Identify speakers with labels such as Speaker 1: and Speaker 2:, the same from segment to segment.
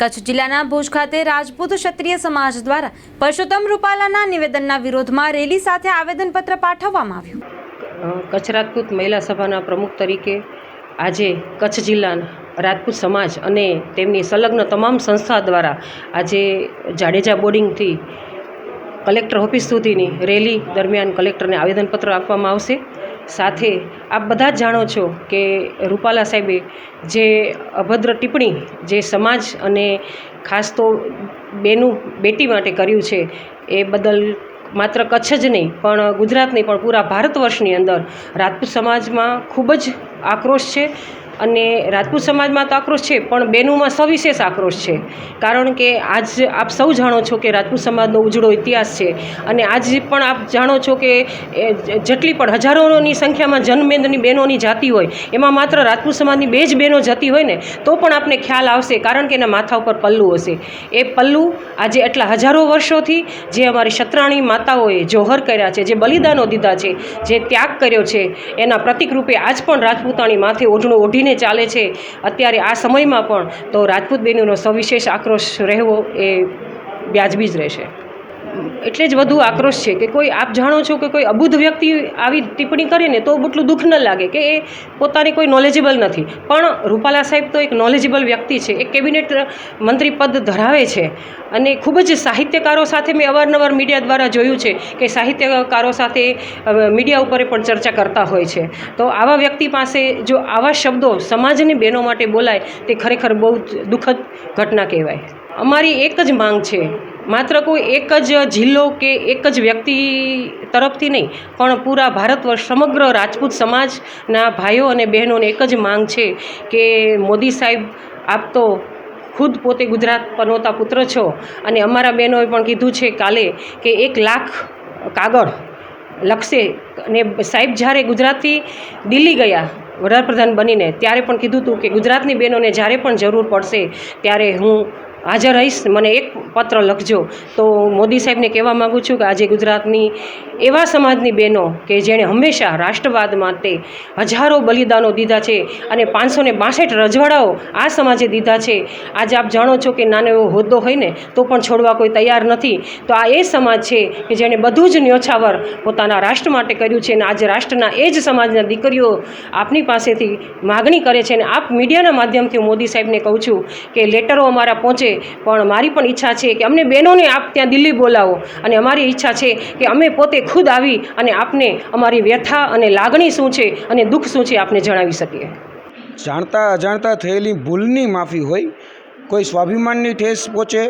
Speaker 1: કચ્છ જિલ્લાના ભુજ ખાતે રાજપૂત ક્ષત્રિય સમાજ દ્વારા પરસોત્તમ રૂપાલાના નિવેદનના વિરોધમાં રેલી સાથે આવેદનપત્ર પાઠવવામાં આવ્યું.
Speaker 2: કચ્છ રાજપૂત મહિલા સભાના પ્રમુખ તરીકે આજે કચ્છ જિલ્લાના રાજપૂત સમાજ અને તેમની સંલગ્ન તમામ સંસ્થા દ્વારા આજે જાડેજા બોર્ડિંગથી કલેક્ટર ઓફિસ સુધીની રેલી દરમિયાન કલેક્ટરને આવેદનપત્ર આપવામાં આવશે. સાથે આપ બધા જ જાણો છો કે રૂપાલા સાહેબે જે અભદ્ર ટિપ્પણી જે સમાજ અને ખાસ તો બેનું, બેટી માટે કર્યું છે, એ બદલ માત્ર કચ્છ જ નહીં, પણ ગુજરાત નહીં પણ પૂરા ભારત વર્ષની અંદર રાજપૂત સમાજમાં ખૂબ જ આક્રોશ છે. અને રાજપૂત સમાજમાં તો આક્રોશ છે, પણ બેનુમાં સવિશેષ આક્રોશ છે. કારણ કે આજ આપ સૌ જાણો છો કે રાજપૂત સમાજનો ઉજળો ઇતિહાસ છે અને આજ પણ આપ જાણો છો કે જેટલી પણ હજારોની સંખ્યામાં જન્મેન્દ્રની બહેનોની જાતિ હોય, એમાં માત્ર રાજપૂત સમાજની બે જ બહેનો જતી હોય ને, તો પણ આપને ખ્યાલ આવશે કારણ કે એના માથા ઉપર પલ્લું હશે. એ પલ્લું આજે એટલા હજારો વર્ષોથી જે અમારી શત્રાણી માતાઓએ જોહર કર્યા છે, જે બલિદાનો દીધા છે, જે ત્યાગ કર્યો છે, એના પ્રતિકરૂપે આજ પણ રાજપૂતાણી માથે ઓઢણું ઓઢીને ચાલે છે. અત્યારે આ સમયમાં પણ તો રાજપૂત બહેનોનો સવિશેષ આક્રોશ રહેવો એ વ્યાજબી જ રહેશે. એટલે જ વધુ આક્રોશ છે કે કોઈ આપ જાણો છો કે કોઈ અબુધ વ્યક્તિ આવી ટિપ્પણી કરે ને તો એટલું દુઃખ ન લાગે કે એ પોતાની કોઈ નોલેજેબલ નથી. પણ રૂપાલા સાહેબ તો એક નોલેજેબલ વ્યક્તિ છે. એ કેબિનેટ મંત્રી પદ ધરાવે છે. અને ખૂબ જ સાહિત્યકારો સાથે મેં અવારનવાર મીડિયા દ્વારા જોયું છે કે સાહિત્યકારો સાથે મીડિયા ઉપર પણ ચર્ચા કરતા હોય છે. તો આવા વ્યક્તિ પાસે જો આવા શબ્દો સમાજની બહેનો માટે બોલાય, તે ખરેખર બહુ જ દુઃખદ ઘટના કહેવાય. અમારી એક જ માંગ છે. માત્ર કોઈ એક જ જિલ્લો કે એક જ વ્યક્તિ તરફથી નહીં, પણ પૂરા ભારત વર્ષ સમગ્ર રાજપૂત સમાજના ભાઈઓ અને બહેનોને એક જ માંગ છે કે મોદી સાહેબ, આપ તો ખુદ પોતે ગુજરાત પનોતા પુત્ર છો. અને અમારા બહેનોએ પણ કીધું છે કાલે કે એક લાખ કાગળ લખશે. અને સાહેબ જ્યારે ગુજરાતથી દિલ્હી ગયા, વડાપ્રધાન બનીને, ત્યારે પણ કીધું હતું કે ગુજરાતની બહેનોને જ્યારે પણ જરૂર પડશે, ત્યારે હું હાજર રહીશ, મને એક પત્ર લખજો. તો મોદી સાહેબને કહેવા માગું છું કે આજે ગુજરાતની એવા સમાજની બહેનો કે જેણે હંમેશા રાષ્ટ્રવાદ માટે હજારો બલિદાનો દીધા છે અને પાંચસો ને બાસઠ રજવાડાઓ આ સમાજે દીધા છે. આજે આપ જાણો છો કે નાનો એવો હોદ્દો હોય ને, તો પણ છોડવા કોઈ તૈયાર નથી. તો આ એ સમાજ છે કે જેણે બધું જ ન્યોછાવર પોતાના રાષ્ટ્ર માટે કર્યું છે અને આજે રાષ્ટ્રના એ જ સમાજના દીકરીઓ આપની પાસેથી માગણી કરે છે અને આપ મીડિયાના માધ્યમથી હું મોદી સાહેબને કહું છું કે લેટરો અમારા પહોંચે પણ મારી પણ ઈચ્છા છે કે અમને બહેનોને આપ ત્યાં દિલ્હી બોલાવો. અને અમારી ઈચ્છા છે કે અમે પોતે ખુદ આવી અને આપને અમારી વ્યથા અને લાગણી શું છે અને દુઃખ શું છે આપને જણાવી શકીએ.
Speaker 3: જાણતા અજાણતા થયેલી ભૂલની માફી હોય, કોઈ સ્વાભિમાનની ઠેસ પહોંચે,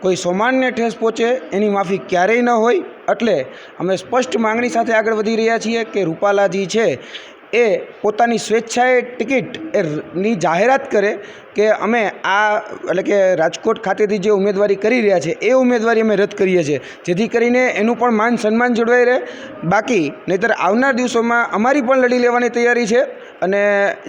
Speaker 3: કોઈ સોમાનને ઠેસ પહોંચે, એની માફી ક્યારેય ન હોય, એટલે અમે સ્પષ્ટ માંગણી સાથે આગળ વધી રહ્યા છીએ કે રૂપાલાજી છે એ પોતાની સ્વેચ્છાએ ટિકિટ એ ની જાહેરાત કરે કે અમે આ, એટલે કે રાજકોટ ખાતેથી જે ઉમેદવારી કરી રહ્યા છે, એ ઉમેદવારી અમે રદ કરીએ છીએ. જેથી કરીને એનું પણ માન સન્માન જળવાઈ રહે. બાકી, નહીંતર આવનાર દિવસોમાં અમારી પણ લડી લેવાની તૈયારી છે. અને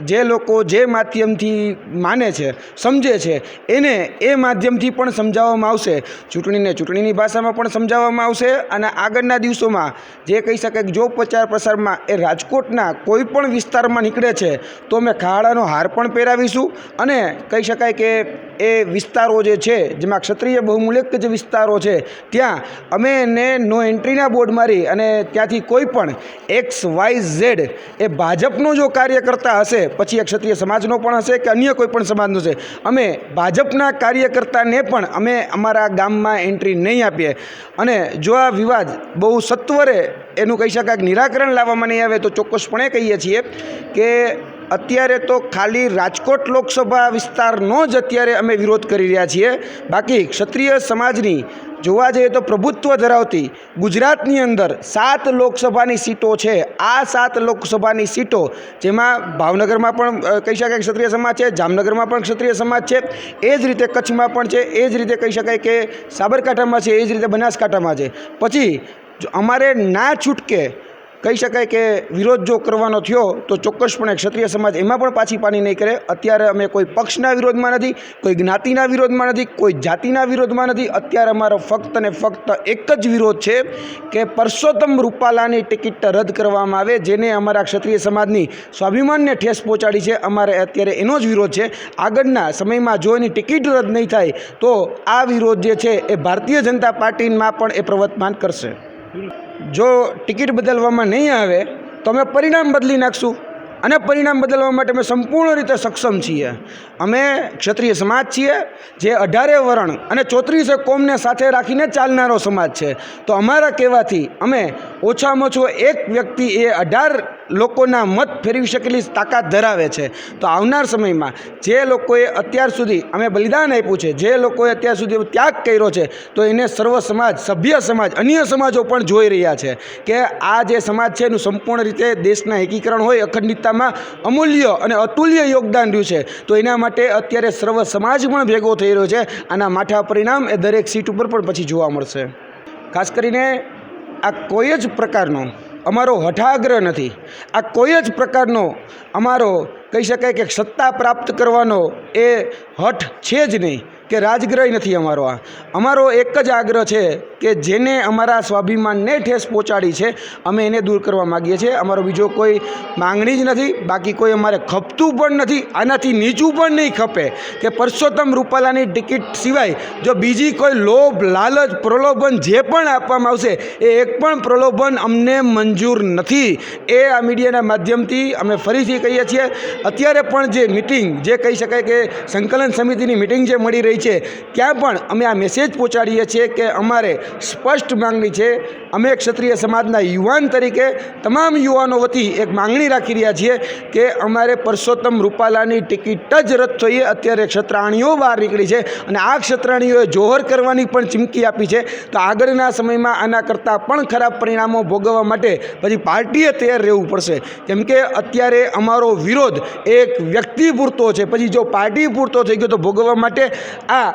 Speaker 3: જે લોકો જે માધ્યમથી માને છે, સમજે છે, એને એ માધ્યમથી પણ સમજાવવામાં આવશે. ચૂંટણીને ચૂંટણીની ભાષામાં પણ સમજાવવામાં આવશે અને આગળના દિવસોમાં જે કહી શકાય કે જો પ્રચાર પ્રસારમાં એ રાજકોટના કોઈ પણ વિસ્તારમાં નીકળે છે, તો અમે ખાડાનો હાર પણ પહેરાવીશું અને કહી શકાય કે એ વિસ્તારો જે છે, જેમાં ક્ષત્રિય બહુમૂલ્યક જે વિસ્તારો છે, ત્યાં અમે એને નો એન્ટ્રીના બોર્ડ મારી અને ત્યાંથી કોઈ પણ એક્સ વાય ઝેડ એ ભાજપનો જો કાર્યકર્તા હશે, પછી એ ક્ષત્રિય સમાજનો પણ હશે કે અન્ય કોઈ પણ સમાજનો છે. અમે ભાજપના કાર્યકર્તાને પણ અમે અમારા ગામમાં એન્ટ્રી નહીં આપીએ. અને જો આ વિવાદ બહુ સત્વરે, એનું કહી શકાય કે નિરાકરણ લાવવામાં નહીં આવે તો ચોક્કસપણે કહીએ છીએ કે અત્યારે તો ખાલી રાજકોટ લોકસભા વિસ્તારનો જ અત્યારે અમે વિરોધ કરી રહ્યા છીએ. બાકી ક્ષત્રિય સમાજની જોવા જઈએ તો પ્રભુત્વ ધરાવતી ગુજરાતની અંદર સાત લોકસભાની સીટો છે. આ સાત લોકસભાની સીટો જેમાં ભાવનગરમાં પણ કહી શકાય ક્ષત્રિય સમાજ છે, જામનગરમાં પણ ક્ષત્રિય સમાજ છે. એ જ રીતે કચ્છમાં પણ છે, એ જ રીતે કહી શકાય કે સાબરકાંઠામાં છે, એ જ રીતે બનાસકાંઠામાં છે. પછી અમારે ના છૂટકે કહી શકાય કે વિરોધ જો કરવાનો થયો તો ચોક્કસપણે ક્ષત્રિય સમાજ એમાં પણ પાછી પાણી નહીં કરે. અત્યારે અમે કોઈ પક્ષના વિરોધમાં નથી, કોઈ જ્ઞાતિના વિરોધમાં નથી, કોઈ જાતિના વિરોધમાં નથી. અત્યારે અમારો ફક્ત ને ફક્ત એક જ વિરોધ છે કે પરસોત્તમ રૂપાલાની ટિકિટ રદ કરવામાં આવે, જેને અમારા ક્ષત્રિય સમાજની સ્વાભિમાનને ઠેસ પહોંચાડી છે. અમારે અત્યારે એનો જ વિરોધ છે. આગળના સમયમાં જો એની ટિકિટ રદ નહીં થાય, તો આ વિરોધ જે છે એ ભારતીય જનતા પાર્ટીમાં પણ એ પ્રવર્તમાન કરશે. જો ટિકિટ બદલવામાં નહીં આવે, તો અમે પરિણામ બદલી નાખશું. અને પરિણામ બદલવા માટે અમે સંપૂર્ણ રીતે સક્ષમ છીએ. અમે ક્ષત્રિય સમાજ છીએ, જે અઢારે વરણ અને ચોત્રીસે કોમને સાથે રાખીને ચાલનારો સમાજ છે. તો અમારા કહેવાથી અમે ઓછામાં ઓછો એક વ્યક્તિ એ અઢાર લોકોના મત ફેરવી શકેલી તાકાત ધરાવે છે. તો આવનાર સમયમાં જે લોકોએ અત્યાર સુધી અમે બલિદાન આપ્યું છે, જે લોકોએ અત્યાર સુધી ત્યાગ કર્યો છે, તો એને સર્વ સમાજ, સભ્ય સમાજ, અન્ય સમાજો પણ જોઈ રહ્યા છે કે આ જે સમાજ છે એનું સંપૂર્ણ રીતે દેશના એકીકરણ હોય, અખંડિતતામાં અમૂલ્ય અને અતુલ્ય યોગદાન રહ્યું છે. તો એના માટે અત્યારે સર્વ સમાજ પણ ભેગો થઈ રહ્યો છે. આના માઠા પરિણામ એ દરેક સીટ ઉપર પણ પછી જોવા મળશે. ખાસ કરીને આ કોઈ જ પ્રકારનો અમારો હઠાગ્રહ નથી. આ કોઈ જ પ્રકારનો અમારો કહી શકાય કે સત્તા પ્રાપ્ત કરવાનો એ હઠ છે જ નહીં. કે રાજગ્રહ નથી અમારો આ. અમારો એક જ આગ્રહ છે કે જેને અમારા સ્વાભિમાનને ઠેસ પહોંચાડી છે, અમે એને દૂર કરવા માગીએ છીએ. અમારો બીજો કોઈ માંગણી જ નથી, બાકી કોઈ અમારે ખપતું પણ નથી, આનાથી નીચું પણ નહીં ખપે કે પરસોત્તમ રૂપાલાની ટિકિટ સિવાય જો બીજી કોઈ લોભ, લાલચ, પ્રલોભન જે પણ આપવામાં આવશે, એ એક પણ પ્રલોભન અમને મંજૂર નથી. એ આ મીડિયાના માધ્યમથી અમે ફરીથી કહીએ છીએ. અત્યારે પણ જે મિટિંગ જે કહી શકાય કે સંકલન સમિતિની મિટિંગ જે મળી રહી છે. ત્યાં પણ અમે આ મેસેજ પહોંચાડીએ છીએ કે અમારે સ્પષ્ટ માંગણી છે. અમે ક્ષત્રિય સમાજના યુવાન તરીકે તમામ યુવાનો વતી એક માંગણી રાખી રહ્યા છીએ કે અમારે પરસોત્તમ રૂપાલાની ટિકિટ જ રદ જોઈએ અત્યારે ક્ષત્રાણીઓ બહાર નીકળી છે અને આ ક્ષત્રાણીઓએ જોહર કરવાની પણ ચીમકી આપી છે. તો આગળના સમયમાં આના કરતાં પણ ખરાબ પરિણામો ભોગવવા માટે પછી પાર્ટીએ તૈયાર રહેવું પડશે. કેમ કે અત્યારે અમારો વિરોધ એક વ્યક્તિ પૂરતો છે. પછી જો પાર્ટી પૂરતો થઈ ગયો તો ભોગવવા માટે આ,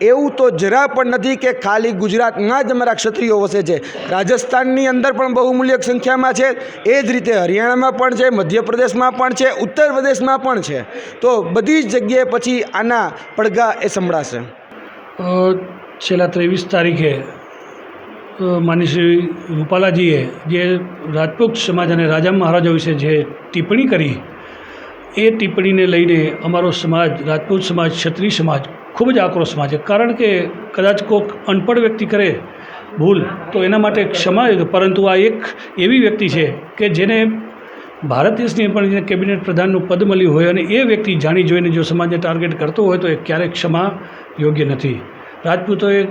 Speaker 3: એવું તો જરા પણ નથી કે ખાલી ગુજરાતના જ અમારા ક્ષત્રિયો વસે છે. રાજસ્થાનની અંદર પણ બહુમૂલ્ય સંખ્યામાં છે. એ જ રીતે હરિયાણામાં પણ છે, મધ્યપ્રદેશમાં પણ છે ઉત્તર પ્રદેશમાં પણ છે. તો બધી જ જગ્યાએ પછી આના પડઘા એ સંભળાશે.
Speaker 4: છેલ્લા ત્રેવીસ તારીખે માની શ્રી રૂપાલાજીએ જે રાજપૂત સમાજ અને રાજા મહારાજા વિશે જે ટિપ્પણી કરી, એ ટિપ્પણીને લઈને અમારો સમાજ, રાજપૂત સમાજ, ક્ષત્રિય સમાજ ખૂબ જ આક્રોશમાં છે. કારણ કે કદાચ કોઈક અનપઢ વ્યક્તિ કરે ભૂલ, તો એના માટે ક્ષમા પરંતુ આ એક એવી વ્યક્તિ છે કે જેને ભારત દેશની પણ જેને કેબિનેટ પ્રધાનનું પદ મળ્યું હોય અને એ વ્યક્તિ જાણી જોઈને જો સમાજને ટાર્ગેટ કરતો હોય તો એ ક્યારેક ક્ષમા યોગ્ય નથી. રાજપૂતોએ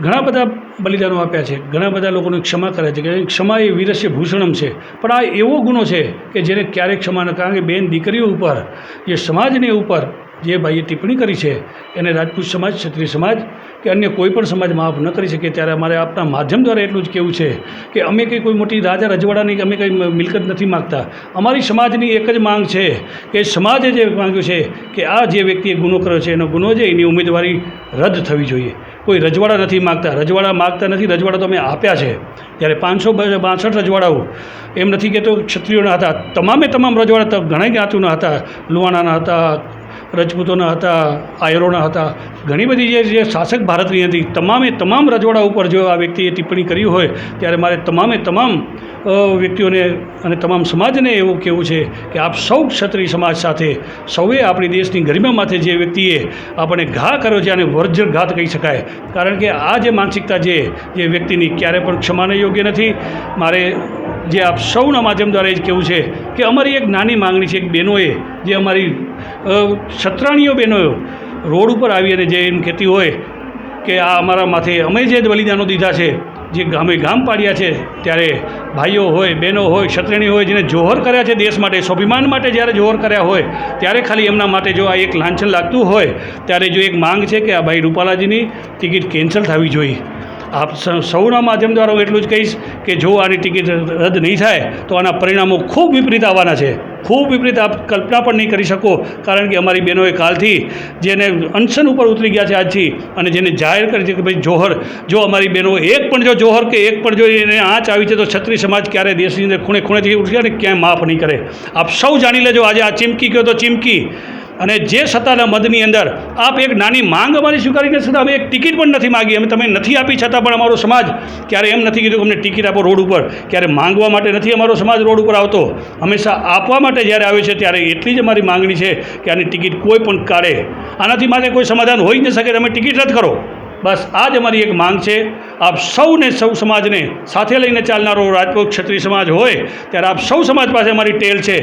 Speaker 4: ઘણા બધા બલિદાનો આપ્યા છે. ઘણા બધા લોકોને ક્ષમા કરે છે. કે ક્ષમા એ વીરસ્ય ભૂષણમ છે. પણ આ એવો ગુનો છે કે જેને ક્યારેક ક્ષમા ન કારણ કે બેન દીકરીઓ ઉપર, જે સમાજની ઉપર જે ભાઈએ ટિપ્પણી કરી છે, એને રાજપૂત સમાજ, ક્ષત્રિય સમાજ કે અન્ય કોઈ પણ સમાજ માફ ન કરી શકે ત્યારે અમારે આપણા માધ્યમ દ્વારા એટલું જ કહેવું છે કે અમે કંઈ કોઈ મોટી રાજા રજવાડાની અમે કંઈ મિલકત નથી માગતા. અમારી સમાજની એક જ માંગ છે કે સમાજે જે માંગ્યું છે કે આ જે વ્યક્તિએ ગુનો કર્યો છે એનો ગુનો છે, એની ઉમેદવારી રદ થવી જોઈએ. કોઈ રજવાડા નથી માગતા. રજવાડા માગતા નથી, રજવાડા તો અમે આપ્યા છે. જ્યારે પાંચસો બાસઠ રજવાડાઓ, એમ નથી કહેતો ક્ષત્રિયોના હતા. તમામે તમામ રજવાડા ઘણા જ્ઞાતિઓના હતા લુવાણાના હતા રજપૂતોના હતા, આયરોના હતા. ઘણી બધી જે જે શાસક ભારતની હતી, તમામે તમામ રજવાડા ઉપર જો આ વ્યક્તિએ ટિપ્પણી કરી હોય, ત્યારે મારે તમામે તમામ વ્યક્તિઓને અને તમામ સમાજને એવું કહેવું છે કે આપ સૌ ક્ષત્રિય સમાજ સાથે, સૌએ આપણી દેશની ગરિમા માથે જે વ્યક્તિએ આપણને ઘા કર્યો છે અને વર્જઘાત કહી શકાય. કારણ કે આ જે માનસિકતા છે, જે વ્યક્તિની ક્યારે પણ ક્ષમાને યોગ્ય નથી, મારે જે આપ સૌના માધ્યમ દ્વારા એ જ કહેવું છે કે અમારી એક નાની માંગણી છે એક બહેનોએ, જે અમારી સત્રાણીઓ બહેનોએ રોડ ઉપર આવી અને જે એમ કહેતી હોય કે આ અમારા માથે અમે જે બલિદાનો દીધા છે, જે ગામે ગામ પાડ્યા છે, ત્યારે ભાઈઓ હોય, બહેનો હોય ક્ષત્રિણી હોય, જેને જોહર કર્યા છે દેશ માટે, સ્વાભિમાન માટે જ્યારે જોહર કર્યા હોય, ત્યારે ખાલી એમના માટે જો આ એક લાંછન લાગતું હોય, ત્યારે જો એક માંગ છે કે આ ભાઈ રૂપાલાજીની ટિકિટ કેન્સલ થવી જોઈએ. આપ સૌના માધ્યમ દ્વારા હું એટલું જ કહીશ કે જો આની ટિકિટ રદ નહીં થાય, તો આના પરિણામો ખૂબ વિપરીત આવવાના છે. ખૂબ વિપરીત આપ કલ્પના પણ નહીં કરી શકો, કારણ કે અમારી બહેનોએ કાલથી જેને અનશન ઉપર ઉતરી ગયા છે આજથી, અને જેને જાહેર કરી છે કે ભાઈ જોહર, જો અમારી બહેનો એક પણ જો જોહર કે એક પણ જો એને આંચ આવી છે, તો છત્રી સમાજ ક્યારે દેશની અંદર ખૂણે ખૂણેથી ઉઠશે અને ક્યાંય માફ નહીં કરે. આપ સૌ જાણી લેજો, આજે આ ચીમકી કહો તો ચીમકી. અને જે સત્તાના મદની અંદર આપ એક નાની માંગ અમારી સ્વીકારી નથી છતાં અમે એક ટિકિટ પણ નથી માગી, અમે તમે નથી આપી છતાં પણ અમારો સમાજ ક્યારે એમ નથી કીધું કે અમને ટિકિટ આપો રોડ ઉપર, ક્યારે માંગવા માટે નથી અમારો સમાજ રોડ ઉપર આવતો. હંમેશા આપવા માટે જ્યારે આવે છે ત્યારે એટલી જ અમારી માંગણી છે કે આની ટિકિટ કોઈ પણ કાઢે. આનાથી માટે કોઈ સમાધાન હોઈ જ ન શકે, તમે ટિકિટ રદ કરો. બસ આ જ અમારી એક માંગ છે. આપ સૌને સૌ સમાજને સાથે લઈને ચાલનારો રાજકોટ ક્ષત્રિય સમાજ હોય, ત્યારે આપ સૌ સમાજ પાસે અમારી ટેલ છે.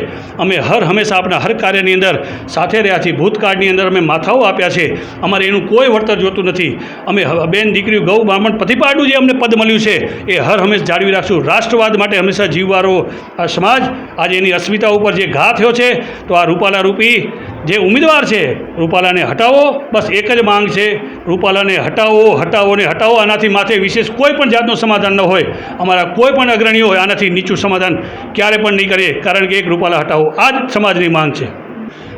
Speaker 4: અમે હર હંમેશા આપણા હર કાર્યની અંદર સાથે રહ્યા છીએ. ભૂતકાળની અંદર અમે માથાઓ આપ્યા છે. અમારે એનું કોઈ વળતર જોતું નથી. અમે બેન દીકરીઓ, ગૌ, બ્રાહ્મણ પતિપાડું જે અમને પદ મળ્યું છે, એ હર હંમેશ જાળવી રાખશું. રાષ્ટ્રવાદ માટે હંમેશા જીવવારો આ સમાજ, આજે એની અસ્મિતા ઉપર જે ઘા થયો છે, તો આ રૂપાલા રૂપી જે ઉમેદવાર છે, રૂપાલાને હટાવો. બસ એક જ માંગ છે, રૂપાલાને હટાવો હટાવો ને હટાવો. આનાથી માથે વિશેષ કોઈ પણ જાતનું સમાધાન ન હોય. અમારા કોઈ પણ અગ્રણીઓ હોય, આનાથી નીચું સમાધાન ક્યારે પણ નહીં કરીએ કારણ કે એક રૂપાલા હટાવો. આ જ સમાજની માંગ છે.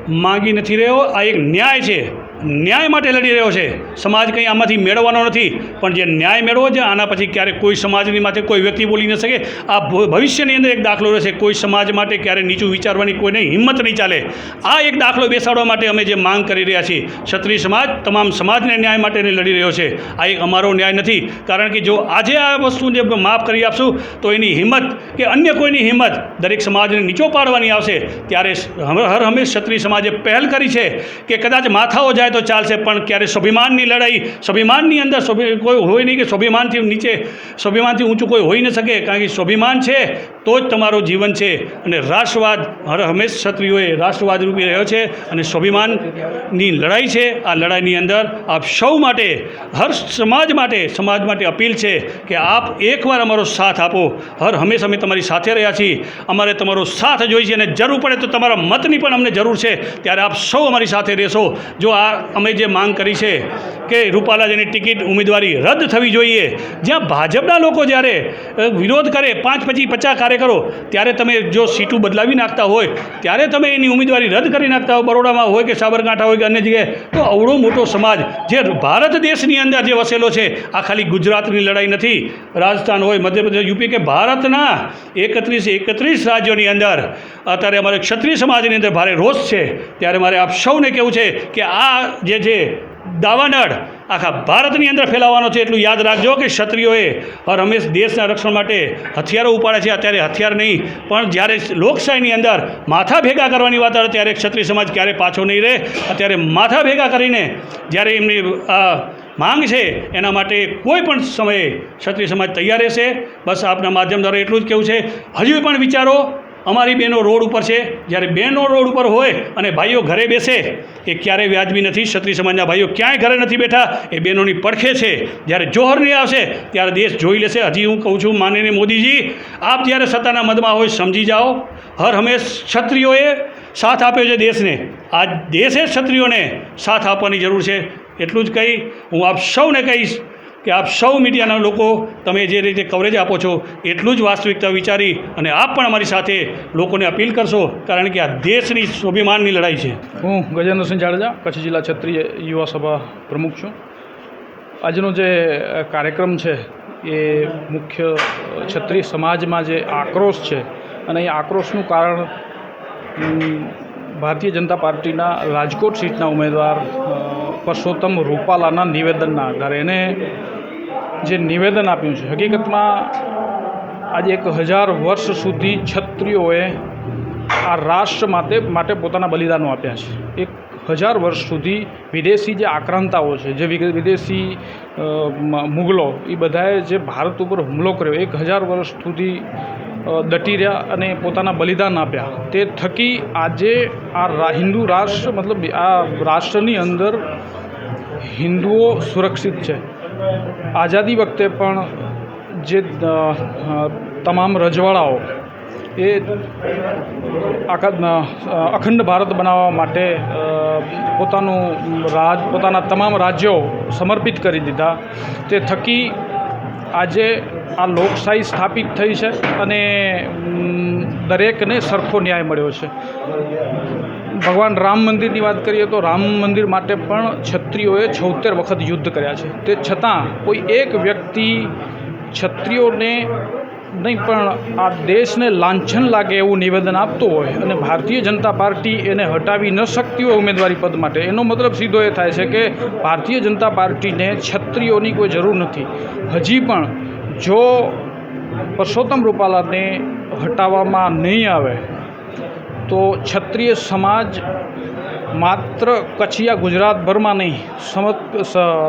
Speaker 4: માંગી નથી રહ્યો. આ એક ન્યાય છે. ન્યાય માટે લડી રહ્યો છે. સમાજ કંઈ આમાંથી મેળવવાનો નથી, પણ જે ન્યાય મેળવો છે, આના પછી ક્યારેક કોઈ સમાજની માથે કોઈ વ્યક્તિ બોલી ન શકે. આ ભવિષ્યની અંદર એક દાખલો રહેશે. કોઈ સમાજ માટે ક્યારે નીચું વિચારવાની કોઈને હિંમત નહીં ચાલે. આ એક દાખલો બેસાડવા માટે અમે જે માંગ કરી રહ્યા છીએ, ક્ષત્રિય સમાજ તમામ સમાજને ન્યાય માટે લડી રહ્યો છે. આ એક અમારો ન્યાય નથી, કારણ કે જો આજે આ વસ્તુ જે માફ કરી આપશું, તો એની હિંમત કે અન્ય કોઈની હિંમત દરેક સમાજને નીચો પાડવાની આવશે. ત્યારે હર હંમેશ ક્ષત્રિય સમાજે પહેલ કરી છે કે કદાચ માથાઓ જાય તો ચાલશે, પણ ક્યારે સ્વાભિમાનની લડાઈ, સ્વાભિમાનની અંદર કોઈ હોય નહીં કે સ્વાભિમાનથી નીચે, સ્વાભિમાનથી ઊંચું કોઈ હોઈ ન શકે, કારણ કે સ્વાભિમાન છે, તો જ તમારું જીવન છે. અને રાષ્ટ્રવાદ, હર હંમેશ ક્ષત્રિયોએ રાષ્ટ્રવાદ રૂપી રહ્યો છે અને સ્વાભિમાનની લડાઈ છે. આ લડાઈની અંદર આપ સૌ માટે, હર સમાજ માટે સમાજ માટે અપીલ છે કે આપ એકવાર અમારો સાથ આપો. હર હંમેશ અમે તમારી સાથે રહ્યા છીએ. અમારે તમારો સાથ જોઈએ છે અને જરૂર પડે તો તમારા મતની પણ અમને જરૂર છે. ત્યારે આપ સૌ અમારી સાથે રહેશો. જો આ અમે જે માંગ કરી છે કે રૂપાલાજીની ટિકિટ ઉમેદવારી રદ થવી જોઈએ. જ્યાં ભાજપના લોકો જ્યારે વિરોધ કરે, પાંચ પછી પચાસ કાર્યકરો, ત્યારે તમે જો સીટું બદલાવી નાખતા હોય, ત્યારે તમે એની ઉમેદવારી રદ કરી નાખતા હોય, બરોડામાં હોય કે સાબરકાંઠા હોય કે અન્ય જગ્યાએ, તો અવળો મોટો સમાજ, જે ભારત દેશની અંદર જે વસેલો છે, આ ખાલી ગુજરાતની લડાઈ નથી. રાજસ્થાન હોય, મધ્યપ્રદેશ, યુપી કે ભારતના એકત્રીસ એકત્રીસ રાજ્યોની અંદર, અત્યારે અમારે ક્ષત્રિય સમાજની અંદર ભારે રોષ છે. ત્યારે મારે આપ સૌને કહેવું છે કે આ જે છે, દાવાનળ આખા ભારતની અંદર ફેલાવવાનો છે એટલું યાદ રાખજો કે ક્ષત્રિયોએ હંમેશ દેશના રક્ષણ માટે હથિયારો ઉપાડે છે. અત્યારે હથિયાર નહીં, પણ જ્યારે લોકશાહીની અંદર માથા ભેગા કરવાની વાત આવે ત્યારે ક્ષત્રિય સમાજ ક્યારે પાછો નહીં રહે. અત્યારે માથા ભેગા કરીને જ્યારે એમની માંગ છે, એના માટે કોઈ પણ સમયે ક્ષત્રિય સમાજ તૈયાર રહેશે. બસ આપના માધ્યમ દ્વારા એટલું જ કહેવું છે. હજુ પણ વિચારો અમારી બહેનો રોડ ઉપર છે. જ્યારે બહેનો રોડ ઉપર હોય અને ભાઈઓ ઘરે બેસે, એ ક્યારેય વ્યાજબી નથી. ક્ષત્રિય સમાજના ભાઈઓ ક્યાંય ઘરે નથી બેઠા. એ બહેનોની પડખે છે. જ્યારે જોહરની આવશે, ત્યારે દેશ જોઈ લેશે. હજી હું કહું છું માનીને મોદીજી, આપ જ્યારે સત્તાના મદમાં હોય સમજી જાઓ. હર હંમેશ ક્ષત્રિયોએ સાથ આપ્યો છે દેશને. આ દેશે ક્ષત્રિયોને સાથ આપવાની જરૂર છે. એટલું જ કહી, હું આપ સૌને કહીશ કે આપ સૌ મીડિયાના લોકો તમે જે રીતે કવરેજ આપો છો, એટલું જ વાસ્તવિકતા વિચારી અને આપ પણ અમારી સાથે લોકોને અપીલ કરશો, કારણ કે આ દેશની સ્વાભિમાનની લડાઈ છે.
Speaker 5: હું ગજેન્દ્રસિંહ જાડેજા, કચ્છ જિલ્લા ક્ષત્રિય યુવા સભા પ્રમુખ છું. આજનો જે કાર્યક્રમ છે, એ મુખ્ય ક્ષત્રિય સમાજમાં જે આક્રોશ છે, અને એ આક્રોશનું કારણ ભારતીય જનતા પાર્ટીના રાજકોટ સીટના ઉમેદવાર પરસોત્તમ રૂપાલાના નિવેદનના આધારે એને જે નિવેદન આપ્યું છે, હકીકતમાં આજે એક હજાર વર્ષ સુધી ક્ષત્રિયોએ આ રાષ્ટ્ર માટે માટે પોતાના બલિદાનો આપ્યા છે. એક હજાર વર્ષ સુધી વિદેશી જે આક્રાંતાઓ છે, જે વિદેશી મુગલો, એ બધાએ જે ભારત ઉપર હુમલો કર્યો, એક હજાર વર્ષ સુધી દટી રહ્યા અને પોતાના બલિદાન આપ્યા. તે થકી આજે આ હિન્દુ રાષ્ટ્ર, મતલબ આ રાષ્ટ્રની અંદર હિન્દુઓ સુરક્ષિત છે. આઝાદી વખતે પણ જે તમામ રજવાડાઓ એ આખા અખંડ ભારત બનાવવા માટે પોતાનું રાજ, પોતાના તમામ રાજ્યો સમર્પિત કરી દીધા. તે થકી આજે આ લોકશાહી સ્થાપિત થઈ છે અને દરેકને સરખો ન્યાય મળ્યો છે. ભગવાન રામ મંદિરની વાત કરીએ તો રામ મંદિર માટે પણ ક્ષત્રિયોએ છોતેર વખત યુદ્ધ કર્યા છે. તે છતાં કોઈ એક વ્યક્તિ ક્ષત્રિયોને નહીં, પણ આ દેશને લાંછન લાગે એવું નિવેદન આપતું હોય અને ભારતીય જનતા પાર્ટી એને હટાવી ન શકતી હોય ઉમેદવારી પદ માટે, એનો મતલબ સીધો એ થાય છે કે ભારતીય જનતા પાર્ટીને ક્ષત્રિયોની કોઈ જરૂર નથી. હજી પણ જો પરસોત્તમ રૂપાલાને હટાવવામાં નહીં આવે, તો ક્ષત્રિય સમાજ માત્ર કચ્છિયા ગુજરાતભરમાં નહીં,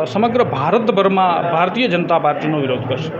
Speaker 5: સમગ્ર ભારતભરમાં ભારતીય જનતા પાર્ટીનો વિરોધ કરશે.